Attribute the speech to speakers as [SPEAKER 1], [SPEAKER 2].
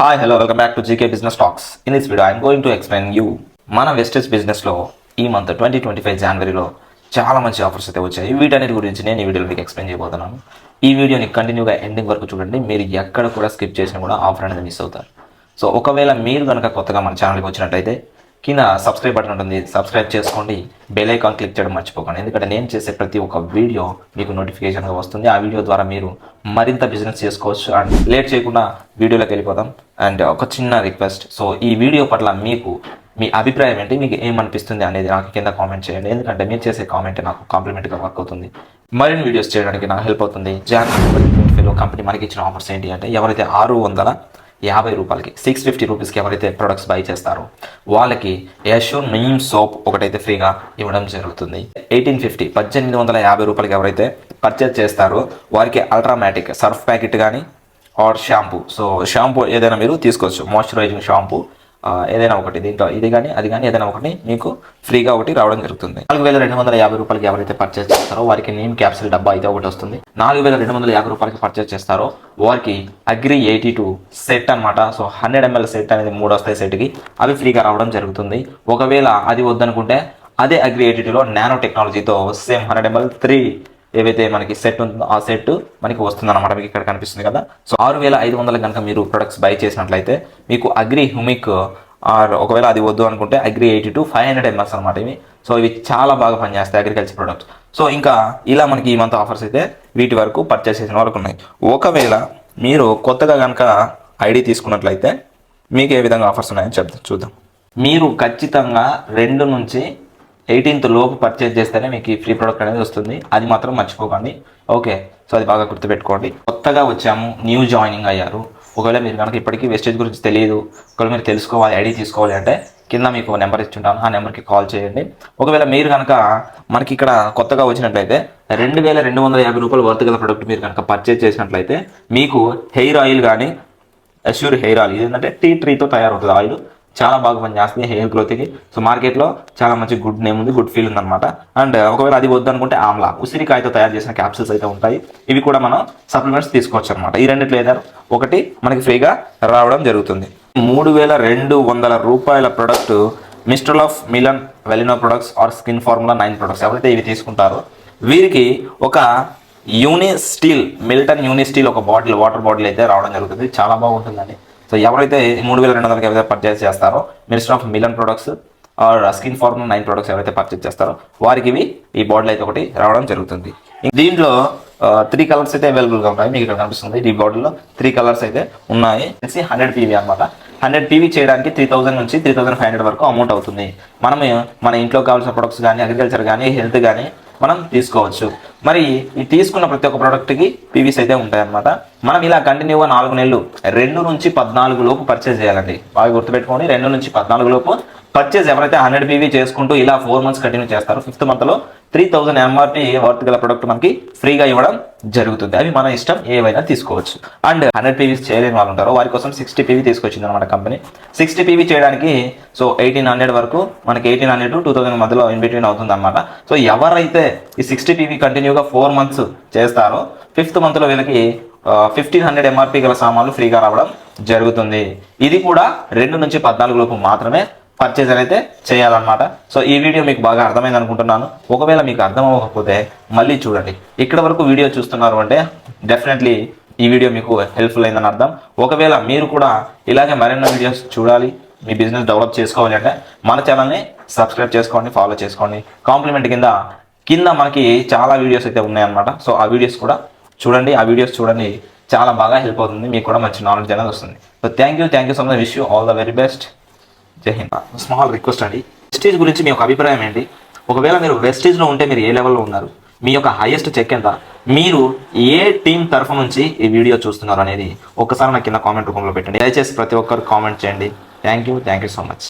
[SPEAKER 1] Hi hello welcome back to GK business talks in this video I'm going to explain you మన wastage బిజినెస్లో ఈ month twenty twenty five జనవరిలో చాలా మంచి offers అయితే వచ్చాయి. వీటన్నిటి గురించి నేను ఈ వీడియోలో మీకు ఎక్స్ప్లెయిన్ చేయబోతున్నాను. ఈ వీడియోని కంటిన్యూగా ఎండింగ్ వరకు చూడండి. మీరు ఎక్కడ కూడా స్కిప్ చేసినా కూడా ఆఫర్ అనేది మిస్ అవుతారు. సో ఒకవేళ మీరు కనుక కొత్తగా మన ఛానల్కి వచ్చినట్టయితే కింద సబ్స్క్రైబ్ బటన్ ఉంటుంది. సబ్స్క్రైబ్ చేసుకోండి. బెల్ ఐకాన్ క్లిక్ చేయడం మర్చిపోకండి. ఎందుకంటే నేను చేసే ప్రతి ఒక్క వీడియో మీకు నోటిఫికేషన్గా వస్తుంది. ఆ వీడియో ద్వారా మీరు మరింత బిజినెస్ చేసుకోవచ్చు. అండ్ లేట్ చేయకుండా వీడియోలోకి వెళ్ళిపోదాం. అండ్ ఒక చిన్న రిక్వెస్ట్ సో ఈ వీడియో పట్ల మీకు మీ అభిప్రాయం ఏంటి? మీకు ఏమనిపిస్తుంది అనేది నాకు కింద కామెంట్ చేయండి. ఎందుకంటే మీరు చేసే కామెంట్ నాకు కాంప్లిమెంట్గా వర్క్ అవుతుంది. మరిన్ని వీడియోస్ చేయడానికి నాకు హెల్ప్ అవుతుంది. జాన్ కంపెనీ మనకి ఇచ్చిన ఆఫర్స్ ఏంటి అంటే ఎవరైతే ఆరు వందల యాభై రూపాయలకి సిక్స్ ఫిఫ్టీ రూపీస్కి ఎవరైతే ప్రొడక్ట్స్ బై చేస్తారో వాళ్ళకి యశూర్ నీమ్ సోప్ ఒకటైతే ఫ్రీగా ఇవ్వడం జరుగుతుంది. ఎయిటీన్ ఫిఫ్టీ పద్దెనిమిది వందల యాభై రూపాయలకి ఎవరైతే పర్చేజ్ చేస్తారో వారికి అల్ట్రామాటిక్ సర్ఫ్ ప్యాకెట్ కానీ ఆర్ షాంపూ సో షాంపూ ఏదైనా మీరు తీసుకోవచ్చు. మాయిశ్చరైజింగ్ షాంపూ ఏదైనా ఒకటి దీంట్లో ఇది కానీ అది కానీ ఏదైనా ఒకటి మీకు ఫ్రీగా ఒకటి రావడం జరుగుతుంది. నాలుగు వేల రెండు వందల యాభై రూపాయలకి ఎవరైతే పర్చేస్ చేస్తారో వారికి నేమ్ క్యాప్సిల్ డబ్బా అయితే ఒకటి వస్తుంది. నాలుగు వేల రెండు వందల యాభై రూపాయలకి పర్చేస్ చేస్తారో వారికి అగ్రి ఎయిటీ టూ సెట్ అనమాట సో హండ్రెడ్ ఎంఎల్ సెట్ అనేది మూడు వస్తాయి సెట్కి అవి ఫ్రీగా రావడం జరుగుతుంది. ఒకవేళ అది వద్దనుకుంటే అదే అగ్రి ఎయిటీ టూలో నానో టెక్నాలజీతో సేమ్ హండ్రెడ్ ఎంఎల్ త్రీ ఏవైతే మనకి సెట్ ఉంటుందో ఆ సెట్ మనకి వస్తుంది అనమాట మీకు ఇక్కడ కనిపిస్తుంది కదా. సో ఆరు వేల ఐదు వందలు కనుక మీరు ప్రొడక్ట్స్ బై చేసినట్లయితే మీకు అగ్రి హ్యూమిక్ ఆర్ ఒకవేళ అది వద్దు అనుకుంటే agri eighty two five hundred MS అనమాట ఇవి. సో ఇవి చాలా బాగా పనిచేస్తాయి అగ్రికల్చర్ ప్రొడక్ట్స్ సో ఇంకా ఇలా మనకి ఈ మంత్ ఆఫర్స్ అయితే వీటి వరకు పర్చేస్ చేసిన వరకు ఉన్నాయి. ఒకవేళ మీరు కొత్తగా కనుక ఐడి తీసుకున్నట్లయితే మీకు ఏ విధంగా ఆఫర్స్ ఉన్నాయని చెప్తాం చూద్దాం. మీరు ఖచ్చితంగా రెండు నుంచి ఎయిటీన్త్ లోపు పర్చేజ్ చేస్తేనే మీకు ఈ ఫ్రీ ప్రోడక్ట్ అనేది వస్తుంది. అది మాత్రం మర్చిపోకండి. ఓకే సో అది బాగా గుర్తుపెట్టుకోండి. కొత్తగా వచ్చాము న్యూ జాయినింగ్ అయ్యారు. ఒకవేళ మీరు కనుక ఇప్పటికీ వెస్టేజ్ గురించి తెలియదు ఒకవేళ మీరు తెలుసుకోవాలి ఐడి తీసుకోవాలి అంటే కింద మీకు నెంబర్ ఇచ్చుంటాను. ఆ నెంబర్కి కాల్ చేయండి. ఒకవేళ మీరు కనుక మనకి ఇక్కడ కొత్తగా వచ్చినట్లయితే రెండు వేల రెండు వందల యాభై రూపాయలు వర్త్ గల ప్రోడక్ట్ మీరు కనుక పర్చేజ్ చేసినట్లయితే మీకు హెయిర్ ఆయిల్ కానీ అష్యూర్ హెయిర్ ఆయిల్ ఇది ఏంటంటే టీ ట్రీతో తయారవుతుంది ఆయిల్. చాలా బాగా పనిచేస్తుంది హెయిర్ గ్రోత్కి. సో మార్కెట్లో చాలా మంచి గుడ్ నేమ్ ఉంది గుడ్ ఫీల్ ఉంది అనమాట అండ్ ఒకవేళ అది వద్దు అనుకుంటే ఆమ్లా ఉసిరికాయతో తయారు చేసిన క్యాప్సిల్స్ అయితే ఉంటాయి. ఇవి కూడా మనం సప్లిమెంట్స్ తీసుకోవచ్చు అనమాట ఈ రెండిట్లో ఏదారు ఒకటి మనకి ఫ్రీగా రావడం జరుగుతుంది. మూడు వేల రెండు వందల రూపాయల product mister of Milan వెలినో products or skin formula nine products. ఎవరైతే ఇవి తీసుకుంటారో వీరికి ఒక uni steel Milton uni steel ఒక బాటిల్ వాటర్ బాటిల్ అయితే రావడం జరుగుతుంది. చాలా బాగుంటుందండి. సో ఎవరైతే మూడు వేల రెండు వందలకి ఎవరైతే పర్చేస్ చేస్తారో minister of Milan products or skin form nine products ఎవరైతే పర్చేస్ చేస్తారో వారికి ఇవి ఈ బాటిల్ అయితే ఒకటి రావడం జరుగుతుంది. దీంట్లో uh, త్రీ కలర్స్ అయితే అవైలబుల్గా ఉన్నాయి మీకు ఇక్కడ కనిపిస్తుంది. ఈ బాటిల్లో త్రీ కలర్స్ అయితే ఉన్నాయి. హండ్రెడ్ పీవీ అనమాట హండ్రెడ్ పీవీ చేయడానికి త్రీ థౌసండ్ నుంచి త్రీ థౌసండ్ ఫైవ్ హండ్రెడ్ వరకు అమౌంట్ అవుతుంది. మనం మన ఇంట్లో కావాల్సిన ప్రొడక్ట్స్ కానీ అగ్రికల్చర్ కానీ హెల్త్ కానీ మనం తీసుకోవచ్చు. మరి ఈ తీసుకున్న ప్రతి ఒక్క ప్రోడక్ట్కి పీవీస్ అయితే ఉంటాయన్నమాట. మనం ఇలా కంటిన్యూగా నాలుగు నెలలు రెండు నుంచి పద్నాలుగు లోపు పర్చేజ్ చేయాలండి. బాగా గుర్తుపెట్టుకోండి రెండు నుంచి పద్నాలుగు లోపు పర్చేజ్ ఎవరైతే హండ్రెడ్ పీవీ చేసుకుంటూ ఇలా ఫోర్ మంత్స్ కంటిన్యూ చేస్తారో ఫిఫ్త్ మంత్లో త్రీ థౌసండ్ ఎంఆర్పి వర్త్ గల ప్రొడక్ట్ మనకి ఫ్రీగా ఇవ్వడం జరుగుతుంది. అవి మన ఇష్టం ఏవైనా తీసుకోవచ్చు. అండ్ హండ్రెడ్ పీవీస్ చేయలేని వాళ్ళు ఉంటారో. వారి కోసం సిక్స్టీ పీవీ తీసుకొచ్చింది అనమాట కంపెనీ సిక్స్టీ పీవీ చేయడానికి సో ఎయిటీన్ హండ్రెడ్ వరకు మనకి eighteen hundred to two thousand మధ్యలో ఇన్ బిట్వీన్ అవుతుంది అనమాట సో ఎవరైతే ఈ సిక్స్టీ పీవీ కంటిన్యూగా ఫోర్ మంత్స్ చేస్తారో ఫిఫ్త్ మంత్లో వీళ్ళకి ఫిఫ్టీన్ హండ్రెడ్ ఎంఆర్పి గల సామాన్లు ఫ్రీగా రావడం జరుగుతుంది. ఇది కూడా రెండు నుంచి పద్నాలుగు లోపు మాత్రమే పర్చేజ్ అయితే చేయాలన్నమాట. సో ఈ వీడియో మీకు బాగా అర్థమైంది అనుకుంటున్నాను ఒకవేళ మీకు అర్థం అవ్వకపోతే మళ్ళీ చూడండి. ఇక్కడ వరకు వీడియో చూస్తున్నారు అంటే డెఫినెట్లీ ఈ వీడియో మీకు హెల్ప్ఫుల్ అయిందని అర్థం. ఒకవేళ మీరు కూడా ఇలాగే మరెన్నో వీడియోస్ చూడాలి మీ బిజినెస్ డెవలప్ చేసుకోవాలి అంటే మన ఛానల్ని సబ్స్క్రైబ్ చేసుకోండి ఫాలో చేసుకోండి. కాంప్లిమెంట్ కింద కింద మనకి చాలా వీడియోస్ అయితే ఉన్నాయన్నమాట. సో ఆ వీడియోస్ కూడా చూడండి. ఆ వీడియోస్ చూడండి. చాలా బాగా హెల్ప్ అవుతుంది. మీకు కూడా మంచి నాలెడ్జ్ అనేది వస్తుంది. So thank you thank you so much wish you all the very best Jai Hind. Small request అండి. వెస్టేజ్ గురించి మీ యొక్క అభిప్రాయం ఏంటి? ఒకవేళ మీరు వెస్టేజ్లో ఉంటే మీరు ఏ లెవెల్లో ఉన్నారు? మీ యొక్క హైయెస్ట్ చెక్ ఎంత? మీరు ఏ టీం తరఫు నుంచి ఈ వీడియో చూస్తున్నారు అనేది ఒకసారి నాకు కింద కామెంట్ రూపంలో పెట్టండి. దయచేసి ప్రతి ఒక్కరు కామెంట్ చేయండి. Thank you thank you so much